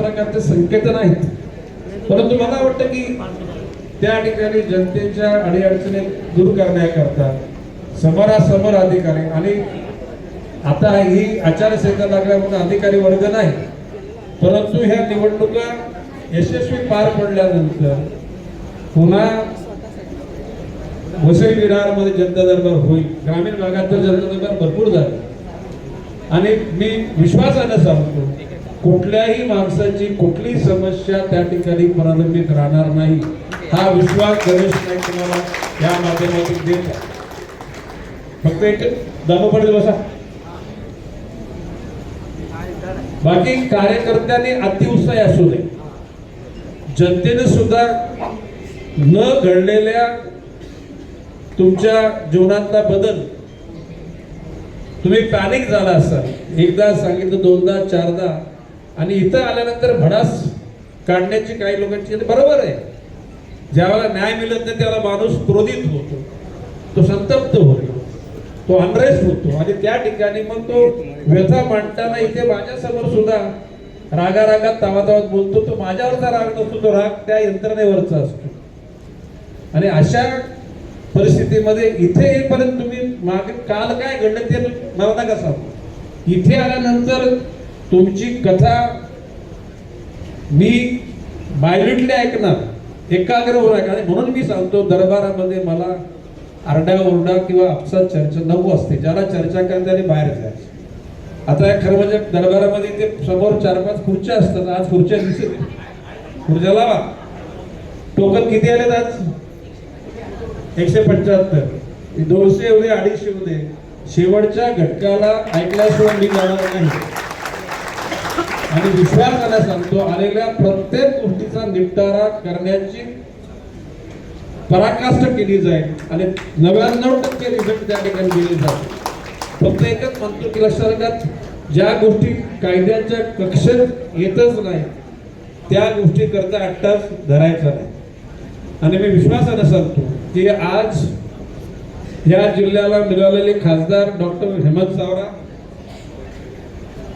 प्रकारचे संकेत नाहीत. परंतु मला वाटतं की त्या ठिकाणी जनतेच्या अडीअडचणी दूर करण्याकरता समोरासमोर अधिकारी आणि आता ही आचारसंहिता लागल्यामुळे अधिकारी वर्ग नाही परंतु ह्या निवडणुका यशस्वी पार पडल्यानंतर पुन्हा वसई विरारमध्ये जनता दरबार होईल. ग्रामीण भागात तर जनता दरबार भरपूर झाला. आणि मी विश्वासानं सांगतो कुठल्याही माणसाची कुठली समस्या त्या ठिकाणी प्रलंबित राहणार नाही. हा विश्वास गणेश नाईक तुम्हाला या माध्यमातून देत आहे. फक्त एक दामोपडे बसा. बाकी कार्यकर्त्यांनी अतिउत्साही असू नये. जनतेने सुद्धा न घडलेल्या तुमच्या जीवनातला बदल तुम्ही पॅनिक झाला असाल. एकदा सांगितलं दोनदा चारदा आणि इथं आल्यानंतर भडास काढण्याची काही लोकांची बरोबर आहे. ज्यावेळेला न्याय मिळत नाही त्याला माणूस क्रोधित होतो. तो संतप्त होतो. तो अनरेस्ट होतो. आणि त्या ठिकाणी मग तो व्यथा मांडताना इथे माझ्यासमोर सुद्धा रागारागात तावातावात बोलतो. तो माझ्यावरचा राग नसतो तो राग त्या यंत्रणेवरचा असतो. आणि अशा परिस्थितीमध्ये इथे येईपर्यंत तुम्ही मागे काल काय घडलं ते मला नका सांगू इथे आल्यानंतर तुमची कथा मी मायल्युटली ऐकणार एकाग्र होऊन ऐकणार म्हणून मी सांगतो दरबारामध्ये मला आरडाओरडा किंवा आपसात चर्चा नको असते. ज्याला चर्चा करायची बाहेर जायचं. आता खरं म्हणजे दरबारामध्ये ते समोर चार पाच खुर्च्या असतात. आज खुर्च्या दिसत खुर्च्या लावा. टोकन किती आलेत आज? एकशे पंच्याहत्तर. दोनशे एवढे अडीचशे होते शेवटच्या घटकाला ऐकल्याशिवाय मी जाणार नाही. आणि विश्वासाने सांगतो आलेल्या प्रत्येक गोष्टीचा निपटारा करण्याची पराकाष्ठ केली जाईल आणि नव्याण्णव टक्के रिझल्ट त्या ठिकाणी दिले जाते फक्त एकच म्हणतो की लक्षात ज्या गोष्टी कायद्याच्या कक्षेत येतच नाही त्या गोष्टी करता अट्टाच धरायचा नाही. आणि मी विश्वासाने सांगतो की आज या जिल्ह्याला मिळालेले खासदार डॉक्टर हेमंत सावरा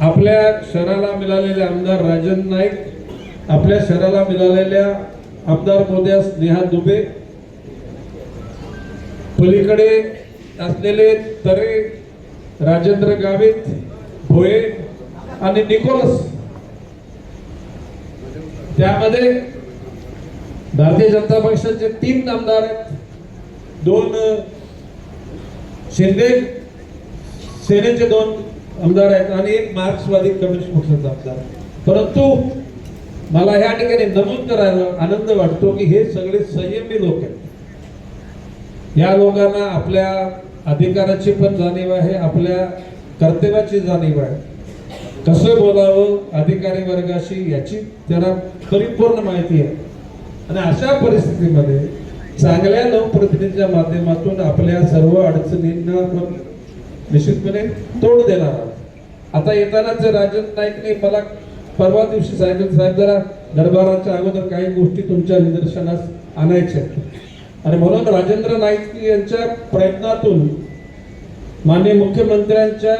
आपल्या शहराला मिळालेले आमदार राजन नाईक आपल्या शहराला मिळालेल्या आमदार मोद्या स्नेहा दुबे पलीकडे असलेले तरे राजेंद्र गावित भोये आणि निकोलस. त्यामध्ये भारतीय जनता पक्षाचे तीन आमदार आहेत. दोन शिंदे सेनेचे दोन आमदार आहेत आणि एक मार्क्सवादी कम्युनिस्ट पक्षाचा आमदार परंतु मला ह्या ठिकाणी नमूद करायला आनंद वाटतो की हे सगळे संयमी लोक आहेत. या लोकांना आपल्या अधिकाराची पण जाणीव आहे आपल्या कर्तव्याची जाणीव आहे. कसं बोलावं अधिकारी वर्गाशी याची त्यांना परिपूर्ण माहिती आहे. आणि अशा परिस्थितीमध्ये चांगल्या लोकप्रतिनिधीच्या माध्यमातून आपल्या सर्व अडचणींना आपण निश्चितपणे तोड देणार आहोत. आता येतानाच राजन नाईकने मला परवा दिवशी सांगितलं साहेब जरा दरबाराच्या अगोदर काही गोष्टी तुमच्या निदर्शनास आणायच्या आहेत." आणि म्हणून राजेंद्र नाईक यांच्या प्रयत्नातून माननीय मुख्यमंत्र्यांच्या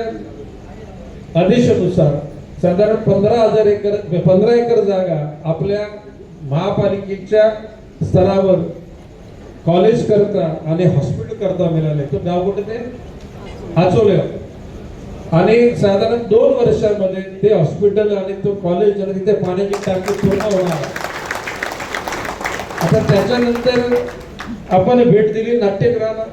आदेशानुसार साधारण पंधरा हजार एकर पंधरा एकर जागा आपल्या महापालिकेच्या स्तरावर कॉलेज करता आणि हॉस्पिटल करता मिळाले. तो गाव कुठे ते? आचोले आणि साधारण दोन वर्षामध्ये ते हॉस्पिटल आणि तो कॉलेज आणि तिथे पाण्याची टाकी पूर्ण होणार आता त्याच्यानंतर आपण भेट दिली नाट्यगृहाला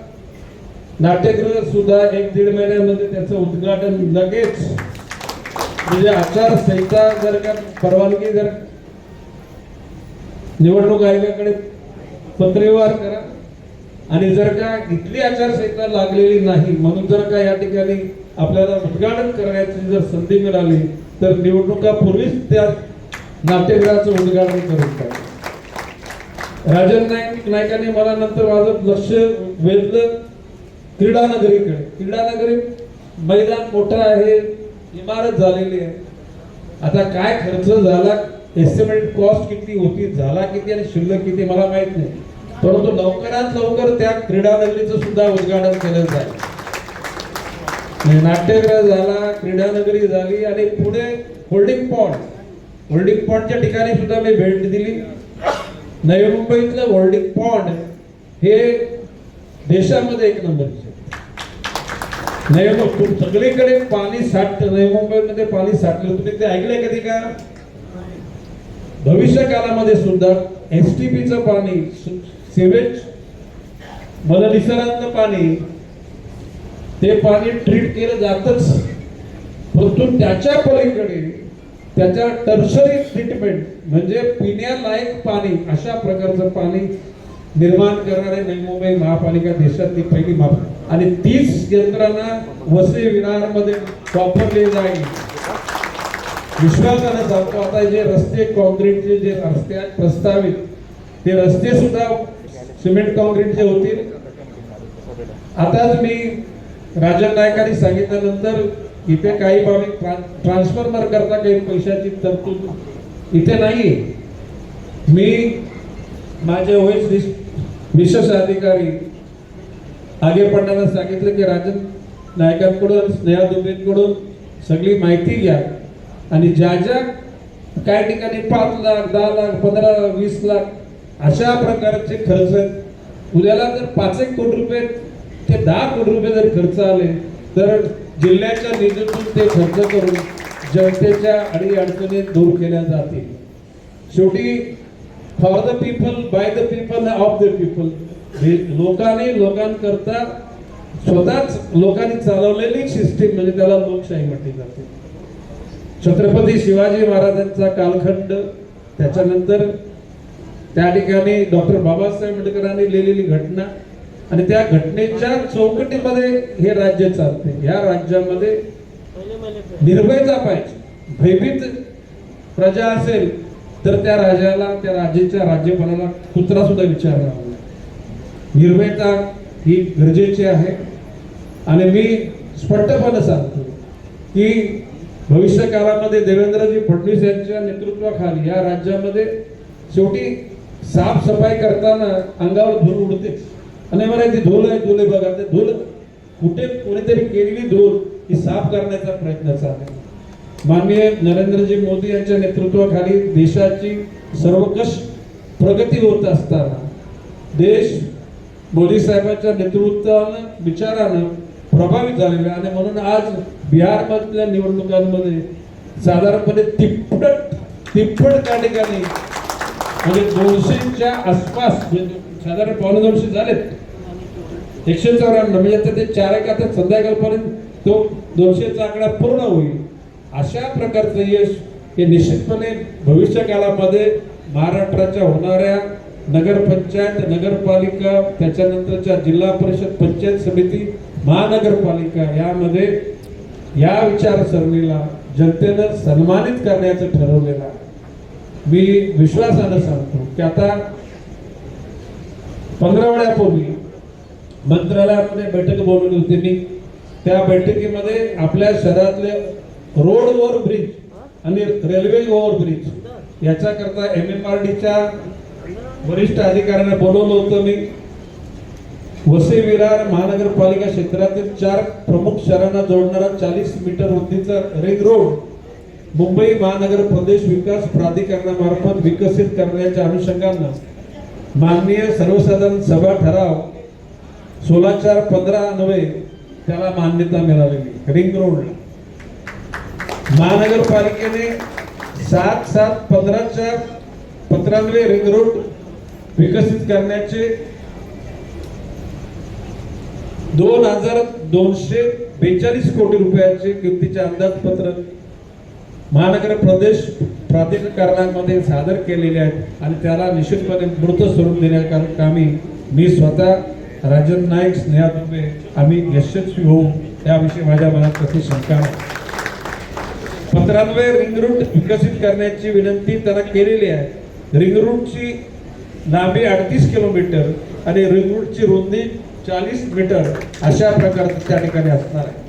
नाट्यगृह सुद्धा एक दीड महिन्यामध्ये त्याचं उद्घाटन लगेच. म्हणजे आचारसंहिता जर का परवानगी जर निवडणूक आयोगाकडे पत्रव्यवहार करा. आणि जर का इथली आचारसंहिता लागलेली नाही म्हणून जर का या ठिकाणी आपल्याला उद्घाटन करण्याची जर संधी मिळाली तर निवडणुकापूर्वीच त्या नाट्यगृहाचं उद्घाटन करून टाका. राजन नाईक नायकाने मला नंतर माझं लक्ष वेधलं क्रीडानगरीकडे. क्रीडानगरी मैदान मोठं आहे इमारत झालेली आहे. आता काय खर्च झाला एस्टिमेट कॉस्ट किती होती झाला किती आणि शिल्लक किती मला माहीत नाही. परंतु लवकरात लवकर त्या क्रीडा नगरीचं सुद्धा उद्घाटन केलं जाईल. म्हणजे नाट्यगृह झाला क्रीडानगरी झाली आणि पुढे होल्डिंग पॉइंट. होल्डिंग पॉइंटच्या ठिकाणी सुद्धा मी भेट दिली. नवी मुंबईतलं होल्डिंग पॉइंट हे देशामध्ये एक नंबरचे नवी मुंबई सगळीकडे पाणी साठ नवी मुंबईमध्ये पाणी साठलं. तुम्ही ते ऐकलंय कधी का? भविष्य काळामध्ये सुद्धा एस टी पीचं पाणी सेवेज मला निसर्गातलं पाणी ते पाणी ट्रीट केलं जातच. परंतु त्याच्या पलीकडे त्याच्या टर्शरी ट्रीटमेंट म्हणजे पिण्यालायक पाणी अशा प्रकारचं पाणी निर्माण करणारे नवी मुंबई महापालिका देशातली पहिली महापालिका आणि तीच यंत्रणा वसई विरारमध्ये वापरली जाईल. विश्वासाने सांगतो आता जे रस्ते कॉन्क्रीटचे जे रस्ते आहेत प्रस्तावित ते रस्ते सुद्धा सिमेंट कॉन्क्रीटचे होतील आताच मी राजन नायकांनी सांगितल्यानंतर इथे काही बाबी ट्रान्सफॉर्मर करता काही पैशाची तरतूद इथे नाही मी माझे ओएस विशेष अधिकारी आगे पडणाऱ्यांना सांगितलं की राजन नायकांकडून स्नेहा दुबेंकडून सगळी माहिती घ्या आणि ज्या ज्या काही ठिकाणी पाच लाख दहा लाख पंधरा वीस लाख अशा प्रकारचे खर्च आहेत. उद्याला जर पाच एक कोटी रुपये ते दहा कोटी रुपये जर खर्च आले तर जिल्ह्याच्या निधीतून ते खर्च करून जनतेच्या अडीअडचणी दूर केल्या जातील. शेवटी for the people by the people of the people लोकांनी लोकांकरता स्वतःच लोकांनी चालवलेली सिस्टीम म्हणजे त्याला लोकशाही म्हटली जाते. छत्रपती शिवाजी महाराजांचा कालखंड त्याच्यानंतर त्या ठिकाणी डॉक्टर बाबासाहेब आंबेडकरांनी लिहिलेली घटना आणि त्या घटनेच्या चौकटीमध्ये हे राज्य चालते. या राज्यामध्ये निर्भयता पाहिजे. भयभीत प्रजा असेल तर त्या राजाला त्या राज्याच्या राज्यपालाला कुत्रा सुद्धा विचारणार निर्भयता ही गरजेची आहे. आणि मी स्पष्टपणे सांगतो की भविष्य काळामध्ये देवेंद्रजी फडणवीस यांच्या नेतृत्वाखाली या राज्यामध्ये शेवटी साफसफाई करताना अंगावर धूळ उडते. आणि मला ती धूळ आहे धुळे बघा ते धूळ कुठे कोणीतरी केलेली धूळ ही साफ करण्याचा प्रयत्न चालला माननीय नरेंद्रजी मोदी यांच्या नेतृत्वाखाली देशाची सर्वकष प्रगती होत असताना देश मोदी साहेबांच्या नेतृत्वानं विचारानं प्रभावित झालेला आहे. आणि म्हणून आज बिहारमधल्या निवडणुकांमध्ये साधारणपणे तिप्पट तिप्पट त्या ठिकाणी म्हणजे दोनशेच्या आसपास म्हणजे साधारण पावणे दोनशे झालेत. एकशे चौऱ्याण्णव म्हणजे आता ते चार एक आता संध्याकाळपर्यंत तो दोनशेचा आकडा पूर्ण होईल. अशा प्रकारचं यश हे निश्चितपणे भविष्य काळामध्ये महाराष्ट्राच्या होणाऱ्या नगरपंचायत नगरपालिका त्याच्यानंतरच्या जिल्हा परिषद पंचायत समिती महानगरपालिका यामध्ये या विचारसरणीला जनतेनं सन्मानित करण्याचं ठरवलेलं आहे. मी विश्वासानं सांगतो की आता पंधरा वेळापूर्वी मंत्रालयामध्ये बैठक बोलवली होती मी. त्या बैठकीमध्ये आपल्या शहरातले रोड ओव्हर ब्रिज आणि रेल्वे ओव्हर ब्रिज याच्याकरता एम एम आर डीच्या वरिष्ठ अधिकाऱ्यांना बोलवलं होतं मी. वसई विरार महानगरपालिका क्षेत्रातील चार प्रमुख शहरांना जोडणारा चाळीस मीटर रुंदीचा रिंग रोड मुंबई महानगर प्रदेश विकास प्राधिकरणामार्फत विकसित करण्याच्या अनुषंगानं माननीय सर्वसाधारण सभा ठराव सोळा चार पंधरा नव्हे त्याला मान्यता मिळालेली. रिंग रोडला महानगरपालिकेने सात सात पंधराच्या पत्रान्वये रिंग रोड विकसित करण्याचे दोन हजार दोनशे बेचाळीस कोटी रुपयाचे किमतीचे अंदाजपत्रक महानगर प्रदेश प्राधिकरणामध्ये सादर केलेले आहेत आणि त्याला निश्चितपणे मृत स्वरूप देण्या कामी मी स्वतः राजन नाईक स्नेहा दुबे आम्ही यशस्वी होऊ याविषयी माझ्या मनात कशी शंका आहे पत्रान्वये रिंग रूट विकसित करण्याची विनंती त्यांना केलेली आहे. रिंग रूटची लांबी अडतीस किलोमीटर आणि रिंग रूटची रुंदी चाळीस मीटर अशा प्रकारचं त्या ठिकाणी असणार आहे.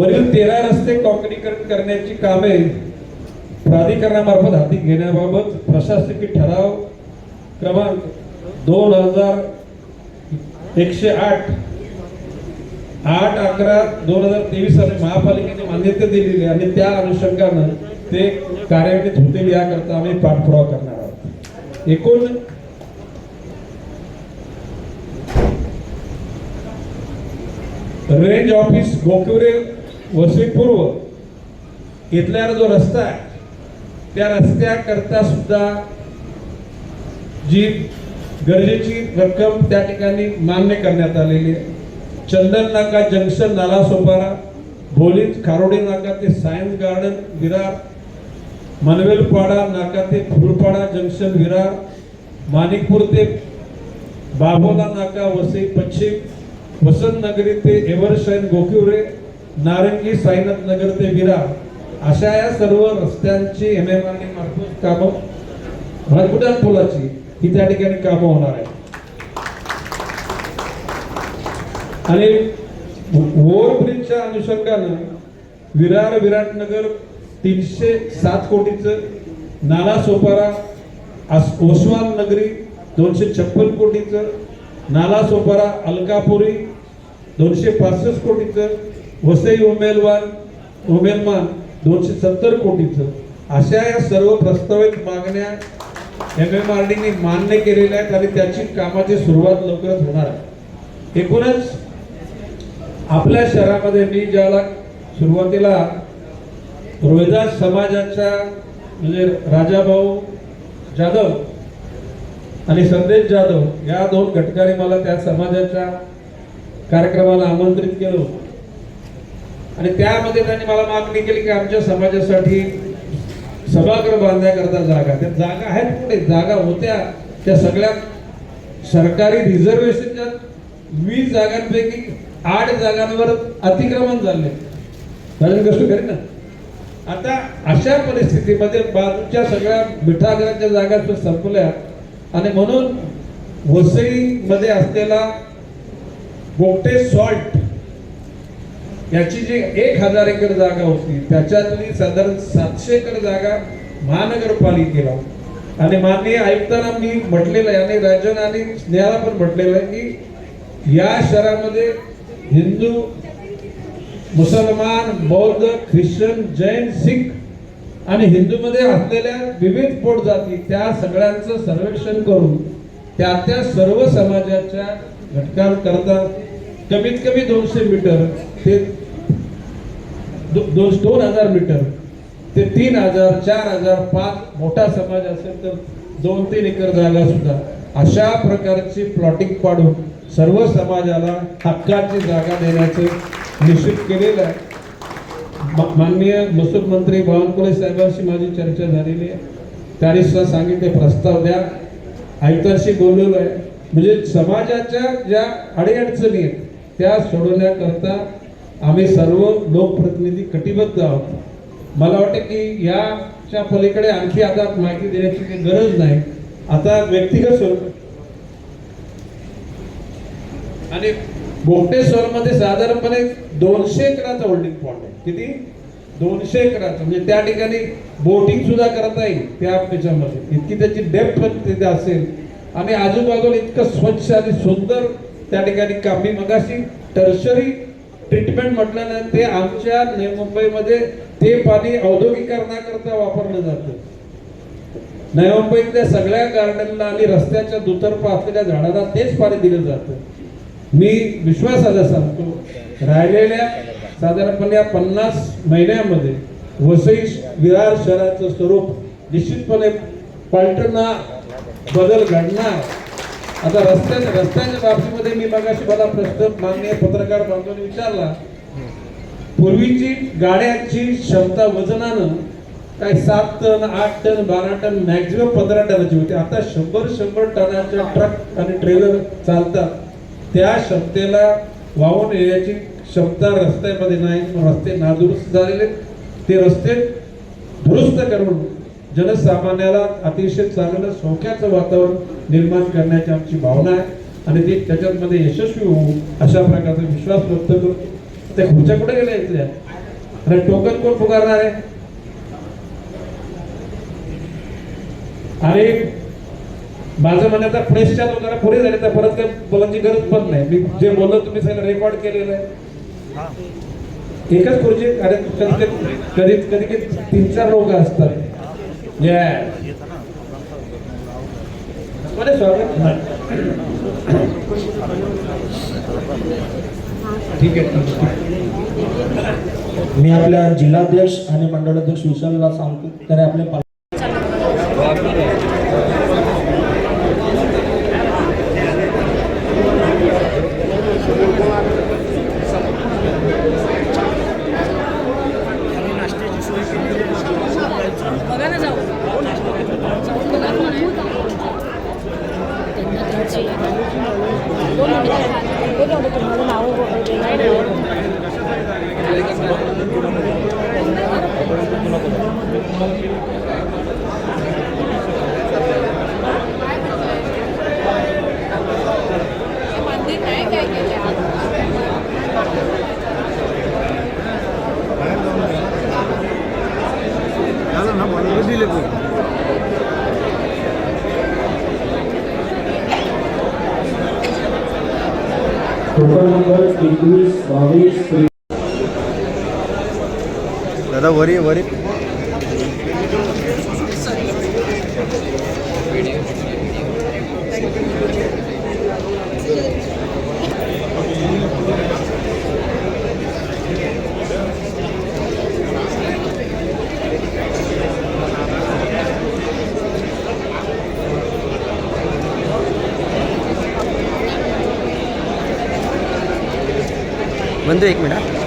वरील तेरा रस्ते काँक्रीकरण करण्याची कामे प्राधिकरणामार्फत हाती घेण्याबाबत प्रशासकीय ठराव क्रमांक दोन हजार एकशे आठ आठ अकरा दोन हजार तेवीस साली महापालिकेने मान्यता दिलेली आहे आणि त्या अनुषंगानं ते कार्यान्वित होतील याकरता आम्ही पाठपुरावा करणार आहोत. एकूण रेंज ऑफिस गोकुरे वसईपूर्व पूर्व जो रस्ता आहे त्या रस्त्याकरता सुद्धा जी गरजेची रक्कम त्या ठिकाणी मान्य करण्यात आलेली आहे. चंदन नाका जंक्शन नाला सोपारा भोलीत खारोडी नाका ते सायन्स गार्डन विरार मनवेलपाडा नाका ते फुलपाडा जंक्शन विरार माणिकपूर ते बाभोला नाका वसई पश्चिम वसंत नगरी ते एव्हरशाईन गोकिवरे नारंगी साईनाथ नगर ते विरार अशा या सर्व रस्त्यांची एम एम आर मार्फत कामं भरपुटान पुलाची ही त्या ठिकाणी कामं होणार आहे आणि ओव्हरब्रिजच्या अनुषंगानं विरार विराटनगर तीनशे सात कोटीचं नाला सोपारा ओसवाल नगरी दोनशे छप्पन कोटीचं नाला सोपारा अलकापुरी दोनशे पासष्ट कोटीचं वसई उमेलवान उमेलमान दोनशे सत्तर कोटीचं अशा या सर्व प्रस्तावित मागण्या एम एम आर डीने मान्य केलेल्या आहेत आणि त्याची कामाची सुरुवात लवकरच होणार आहे. एकूणच आपल्या शहरामध्ये मी ज्याला सुरुवातीला रोहिदास समाजाच्या म्हणजे राजाभाऊ जाधव आणि संदेश जाधव या दोन घटकांनी मला त्या समाजाच्या कार्यक्रमाला आमंत्रित केलं आणि त्यामध्ये त्यांनी मला मागणी केली की आमच्या समाजासाठी सभागृह बांधण्याकरता जागा. त्या जागा आहेत कुठे? जागा होत्या. त्या सगळ्या सरकारी रिझर्वेशनच्या वीस जागांपैकी आठ जागांवर अतिक्रमण झाले. राजन गोष्ट करेन ना? आता अशा परिस्थितीमध्ये बाजूच्या सगळ्या मिठागरांच्या जागा संपल्या. आणि म्हणून वसईमध्ये असलेला गोगटे सॉल्ट याची जी एक हजार एकर जागा होती त्याच्यातली साधारण सातशे एकर जागा महानगरपालिकेला. आणि माननीय आयुक्तांना मी म्हटलेलं आहे आणि राजन आणि स्नेहाला पण म्हटलेलं आहे की या शहरामध्ये हिंदू मुसलमान बौद्ध ख्रिश्चन जैन सिख आणि हिंदूमध्ये असलेल्या विविध पोट जाती त्या सगळ्यांचं सर्वेक्षण करून त्या त्या सर्व समाजाच्या घटकांकरता कमीत कमी दोनशे मीटर ते दो- दोन दोन हजार मीटर. ते तीन हजार चार हजार पाच मोठा समाज असेल तर दोन तीन एकर जागा सुद्धा. अशा प्रकारची प्लॉटिंग पाडून सर्व समाजाला हक्काची जागा देण्याचे निश्चित केलेलं आहे. माननीय महसूल मंत्री बावनकुळे साहेबांशी माझी चर्चा झालेली आहे. त्यांनी सुद्धा सांगितले प्रस्ताव द्या. आयुक्तांशी बोललेलो आहे म्हणजे समाजाच्या ज्या अडीअडचणी आहेत त्या सोडवण्याकरता आम्ही सर्व लोकप्रतिनिधी कटिबद्ध आहोत. मला वाटतं की याच्या पलीकडे आणखी आता माहिती देण्याची काही गरज नाही. आता व्यक्तिगत स्वरूप. आणि मध्ये साधारणपणे दोनशे एकराचा होल्डिंग पॉइंट आहे. किती? दोनशे एकराचं. म्हणजे त्या ठिकाणी बोटिंग सुद्धा करता येईल त्या त्याच्यामध्ये. इतकी त्याची डेप्थ पण तिथे असेल. आणि आजूबाजूला इतकं स्वच्छ आणि सुंदर त्या ठिकाणी कामी मगाशी टर्शरी ट्रीटमेंट म्हटलं ना ते आमच्या मुंबईमध्ये ते पाणी औद्योगिकरणाकरता वापरलं जातं. नवी मुंबईतल्या सगळ्या गार्डनला आणि रस्त्याच्या दुतर्फा असलेल्या झाडाला तेच पाणी दिलं जातं. मी विश्वासाला सांगतो राहिलेल्या साधारणपणे या पन्नास महिन्यामध्ये वसई विरार शहराचं स्वरूप निश्चितपणे पलटणार बदल घडणार. आता रस्त्याच्या रस्त्याच्या बाबतीमध्ये मी मगाशी मला प्रश्न माननीय पत्रकार बांधवांनी विचारला. पूर्वीची गाड्यांची क्षमता वजनानं काय सात टन आठ टन बारा टन मॅक्झिमम पंधरा टनाची होती. आता शंभर शंभर टनाच्या ट्रक आणि ट्रेलर चालतात. त्या क्षमतेला वाहून येण्याची क्षमता रस्त्यामध्ये नाही. रस्ते नादुरुस्त झालेले ते रस्ते दुरुस्त करून जनसामान्याला अतिशय चांगलं सौख्याचं वातावरण निर्माण करण्याची आमची भावना आहे आणि ते त्याच्यामध्ये यशस्वी होऊ अशा प्रकारचा विश्वास व्यक्त करतो त्या खुर्च्या कुठे गेल्या इथल्या अरे टोकन कोण पुकारणार आहे आणि माझं म्हणण्याचा प्रेसच्या लोकांना पुढे झाले तर परत काही बोलायची गरज पण नाही मी जे बोललो तुम्ही सगळं रेकॉर्ड केलेलं आहे एकच खुर्ची अरे कधी कधी कधी कधी तीन चार लोक असतात स्वागत ठीक आहे ठीक आहे. मी आपल्या जिल्हाध्यक्ष आणि मंडळाध्यक्ष विशालला सांगतो त्याने आपले पाल- बघा ना जाऊ जाऊन बघा ना. त्यांना त्यांची- दोन मिनिटं. बघा ना तुम्हाला नावं बोलायचे. नाही, नाही. मंदिर नाही काय केलं नंबर एकवीस बावीस त्रेवीस. दादा वरी वरी. बंधू एक मिनिट